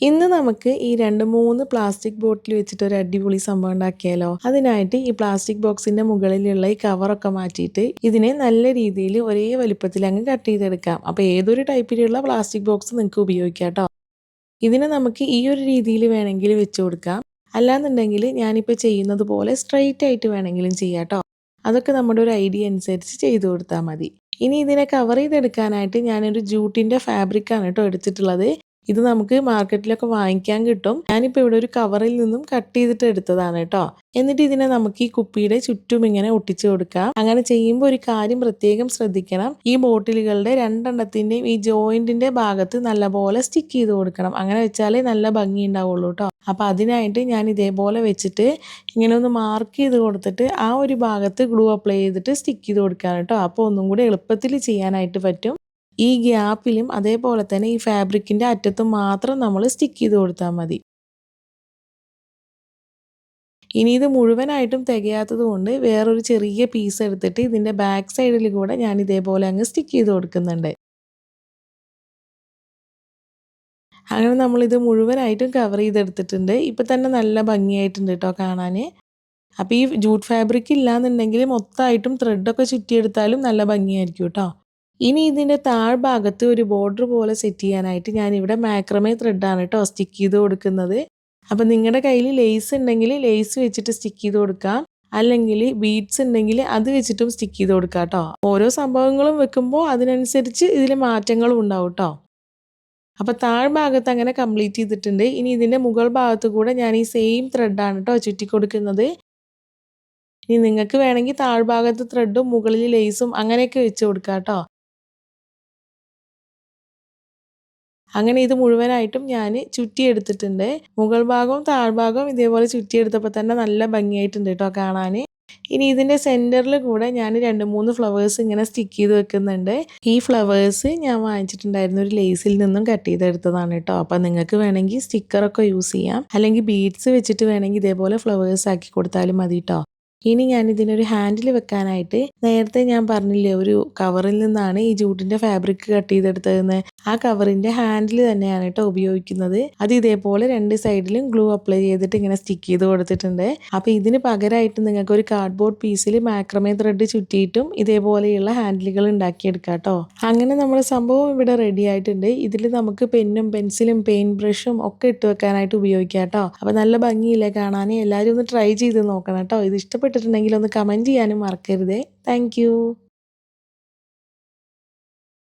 ഇന്ന് നമുക്ക് ഈ രണ്ട് മൂന്ന് പ്ലാസ്റ്റിക് ബോട്ടിൽ വെച്ചിട്ട് ഒരു അടിപൊളി സംഭവം ഉണ്ടാക്കിയാലോ? അതിനായിട്ട് ഈ പ്ലാസ്റ്റിക് ബോക്സിന്റെ മുകളിലുള്ള ഈ കവറൊക്കെ മാറ്റിയിട്ട് ഇതിനെ നല്ല രീതിയിൽ ഒരേ വലുപ്പത്തിൽ അങ്ങ് കട്ട് ചെയ്തെടുക്കാം. അപ്പോൾ ഏതൊരു ടൈപ്പിലുള്ള പ്ലാസ്റ്റിക് ബോക്സ് നിങ്ങൾക്ക് ഉപയോഗിക്കാം ഇതിനെ നമുക്ക് ഈ ഒരു രീതിയിൽ വേണമെങ്കിൽ വെച്ച് കൊടുക്കാം. അല്ലാന്നുണ്ടെങ്കിൽ ഞാനിപ്പോൾ ചെയ്യുന്നത് പോലെ സ്ട്രെയിറ്റ് ആയിട്ട് വേണമെങ്കിലും ചെയ്യാം അതൊക്കെ നമ്മുടെ ഒരു ഐഡിയ അനുസരിച്ച് ചെയ്തു കൊടുത്താൽ മതി. ഇനി ഇതിനെ കവർ ചെയ്തെടുക്കാനായിട്ട് ഞാനൊരു ജൂട്ടിന്റെ ഫാബ്രിക്കാണ് കേട്ടോ എടുത്തിട്ടുള്ളത്. ഇത് നമുക്ക് മാർക്കറ്റിലൊക്കെ വാങ്ങിക്കാൻ കിട്ടും. ഞാനിപ്പോൾ ഇവിടെ ഒരു കവറിൽ നിന്നും കട്ട് ചെയ്തിട്ട് എടുത്തതാണ് കേട്ടോ. എന്നിട്ട് ഇതിനെ നമുക്ക് ഈ കുപ്പിയുടെ ചുറ്റും ഇങ്ങനെ ഒട്ടിച്ചു കൊടുക്കാം. അങ്ങനെ ചെയ്യുമ്പോൾ ഒരു കാര്യം പ്രത്യേകം ശ്രദ്ധിക്കണം. ഈ ബോട്ടിലുകളുടെ രണ്ടെണ്ണത്തിന്റെയും ഈ ജോയിന്റിന്റെ ഭാഗത്ത് നല്ലപോലെ സ്റ്റിക്ക് ചെയ്ത് കൊടുക്കണം. അങ്ങനെ വെച്ചാലേ നല്ല ഭംഗി ഉണ്ടാവുള്ളൂ കേട്ടോ. അപ്പൊ അതിനായിട്ട് ഞാൻ ഇതേപോലെ വെച്ചിട്ട് ഇങ്ങനെ ഒന്ന് മാർക്ക് ചെയ്ത് കൊടുത്തിട്ട് ആ ഒരു ഭാഗത്ത് ഗ്ലൂ അപ്ലൈ ചെയ്തിട്ട് സ്റ്റിക്ക് ചെയ്ത് കൊടുക്കാൻ കേട്ടോ. അപ്പോൾ ഒന്നും കൂടി എളുപ്പത്തിൽ ചെയ്യാനായിട്ട് പറ്റും. ഈ ഗ്യാപ്പിലും അതേപോലെ തന്നെ ഈ ഫാബ്രിക്കിന്റെ അറ്റത്തും മാത്രം നമ്മൾ സ്റ്റിക്ക് ചെയ്ത് കൊടുത്താൽ മതി. ഇനി ഇത് മുഴുവനായിട്ടും തികയാത്തത് കൊണ്ട് വേറൊരു ചെറിയ പീസ് എടുത്തിട്ട് ഇതിന്റെ ബാക്ക് സൈഡിൽ കൂടെ ഞാൻ ഇതേപോലെ അങ്ങ് സ്റ്റിക്ക് ചെയ്ത് കൊടുക്കുന്നുണ്ട്. അങ്ങനെ നമ്മളിത് മുഴുവനായിട്ടും കവർ ചെയ്തെടുത്തിട്ടുണ്ട്. ഇപ്പം തന്നെ നല്ല ഭംഗിയായിട്ടുണ്ട് കേട്ടോ കാണാൻ അപ്പോൾ ഈ ജൂട്ട് ഫാബ്രിക് ഇല്ലാന്നുണ്ടെങ്കിൽ മൊത്തമായിട്ടും ത്രെഡൊക്കെ ചുറ്റിയെടുത്താലും നല്ല ഭംഗിയായിരിക്കും കേട്ടോ. ഇനി ഇതിന്റെ താഴ്ഭാഗത്ത് ഒരു ബോർഡർ പോലെ സെറ്റ് ചെയ്യാനായിട്ട് ഞാനിവിടെ മാക്രമേ ത്രെഡാണ് കേട്ടോ സ്റ്റിക്ക് ചെയ്ത് കൊടുക്കുന്നത്. അപ്പം നിങ്ങളുടെ കയ്യിൽ ലേസ് ഉണ്ടെങ്കിൽ ലേസ് വെച്ചിട്ട് സ്റ്റിക്ക് ചെയ്ത് കൊടുക്കാം. അല്ലെങ്കിൽ ബീഡ്സ് ഉണ്ടെങ്കിൽ അത് വെച്ചിട്ടും സ്റ്റിക്ക് ചെയ്ത് കൊടുക്കാം കേട്ടോ ഓരോ സംഭവങ്ങളും വെക്കുമ്പോൾ അതിനനുസരിച്ച് ഇതിൽ മാറ്റങ്ങളും ഉണ്ടാവും കേട്ടോ അപ്പോൾ താഴ്ഭാഗത്ത് അങ്ങനെ കംപ്ലീറ്റ് ചെയ്തിട്ടുണ്ട്. ഇനി ഇതിന്റെ മുകൾ ഭാഗത്ത് കൂടെ ഞാൻ ഈ സെയിം ത്രെഡാണ് കേട്ടോ ചുറ്റി കൊടുക്കുന്നത്. ഇനി നിങ്ങൾക്ക് വേണമെങ്കിൽ താഴ്ഭാഗത്ത് ത്രെഡും മുകളിൽ ലേസും അങ്ങനെയൊക്കെ വെച്ച് കൊടുക്കാം കേട്ടോ അങ്ങനെ ഇത് മുഴുവനായിട്ടും ഞാൻ ചുറ്റിയെടുത്തിട്ടുണ്ട്. മുകൾ ഭാഗവും താഴ്ഭാഗവും ഇതേപോലെ ചുറ്റിയെടുത്തപ്പോൾ തന്നെ നല്ല ഭംഗിയായിട്ടുണ്ട് കേട്ടോ കാണാൻ ഇനി ഇതിന്റെ സെന്ററിൽ കൂടെ ഞാൻ രണ്ട് മൂന്ന് ഫ്ലവേഴ്സ് ഇങ്ങനെ സ്റ്റിക്ക് ചെയ്ത് വെക്കുന്നുണ്ട്. ഈ ഫ്ലവേഴ്സ് ഞാൻ വാങ്ങിച്ചിട്ടുണ്ടായിരുന്ന ഒരു ലേസിൽ നിന്നും കട്ട് ചെയ്തെടുത്തതാണ് കേട്ടോ. അപ്പം നിങ്ങൾക്ക് വേണമെങ്കിൽ സ്റ്റിക്കറൊക്കെ യൂസ് ചെയ്യാം. അല്ലെങ്കിൽ ബീഡ്സ് വെച്ചിട്ട് വേണമെങ്കിൽ ഇതേപോലെ ഫ്ലവേഴ്സ് ആക്കി കൊടുത്താലും മതി കേട്ടോ. ഇനി ഞാൻ ഇതിനൊരു ഹാൻഡിൽ വെക്കാനായിട്ട് നേരത്തെ ഞാൻ പറഞ്ഞില്ലേ ഒരു കവറിൽ നിന്നാണ് ഈ ജൂട്ടിന്റെ ഫാബ്രിക് കട്ട് ചെയ്തെടുത്തതെന്ന്. ആ കവറിന്റെ ഹാൻഡിൽ തന്നെയാണ് കേട്ടോ ഉപയോഗിക്കുന്നത്. അത് ഇതേപോലെ രണ്ട് സൈഡിലും ഗ്ലൂ അപ്ലൈ ചെയ്തിട്ട് ഇങ്ങനെ സ്റ്റിക്ക് ചെയ്ത് കൊടുത്തിട്ടുണ്ട്. അപ്പോൾ ഇതിന് പകരമായിട്ട് നിങ്ങൾക്ക് ഒരു കാർഡ്ബോർഡ് പീസിൽ മാക്രമേ ത്രെഡ് ചുറ്റിയിട്ടും ഇതേപോലെയുള്ള ഹാൻഡിലുകൾ ഉണ്ടാക്കിയെടുക്കാം കേട്ടോ. അങ്ങനെ നമ്മുടെ സംഭവം ഇവിടെ റെഡി ആയിട്ടുണ്ട്. ഇതിൽ നമുക്ക് പെന്നും പെൻസിലും പെയിന്റ് ബ്രഷും ഒക്കെ ഇട്ട് വെക്കാനായിട്ട് ഉപയോഗിക്കാം കേട്ടോ. അപ്പോൾ നല്ല ഭംഗിയില്ലേ കാണാൻ എല്ലാവരും ഒന്ന് ട്രൈ ചെയ്ത് നോക്കണം കേട്ടോ. ഇത് ഇഷ്ടപ്പെട്ടിട്ടുണ്ടെങ്കിൽ ഒന്ന് കമന്റ് ചെയ്യാനും മറക്കരുതേ. താങ്ക്